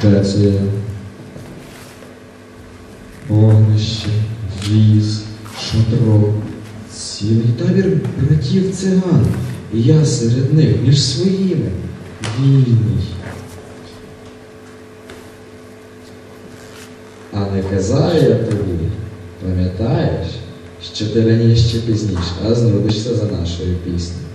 фортецею. Вогнище, віз, шатро, цілий табір братів циган. І я серед них між своїми вільний. А не казав я тобі, пам'ятаєш, що ти раніше пізніше, а знудишся за нашою піснею.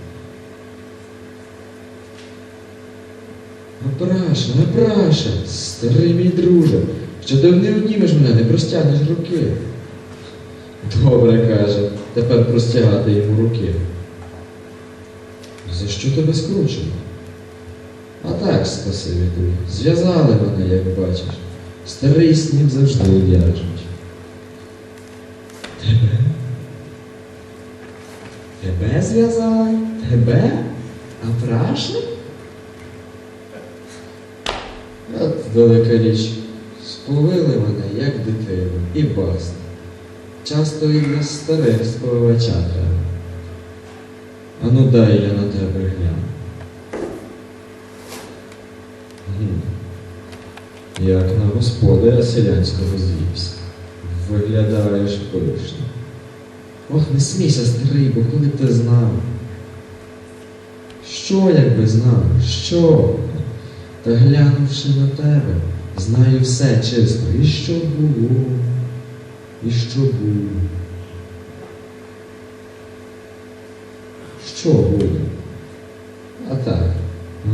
Напраша, напраша, старий мій друже, що ти не однімеш мене, не простягнеш руки. Добре каже, тепер простягати йому руки. За що тебе скручено? А так, спасибі тобі. Зв'язали мене, як бачиш. Старий снів завжди в'яжуть. Тебе? Тебе зв'язали? Тебе? А прашник? От велика річ. Сповили мене, як дитину, і баста. Часто і для старих сповивача треба. Ану дай я на тебе гляну. Як на господаря селянського звівся. Виглядаєш пишно. Ох, не смійся, старий, бо коли б ти знав. Що, якби знав? Що? Та глянувши на тебе, знаю все чисто. І що було, і що було. Що буде? А так.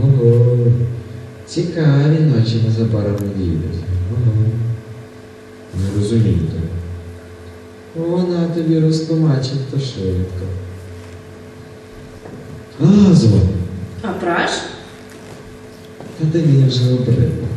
Ого. Цікаві ночі незабаром надійдуть. Ого. Не розумію тебе. Вона тобі розтлумачить то швидко. А, дзвони. А праш? Та ти мені вже обридла.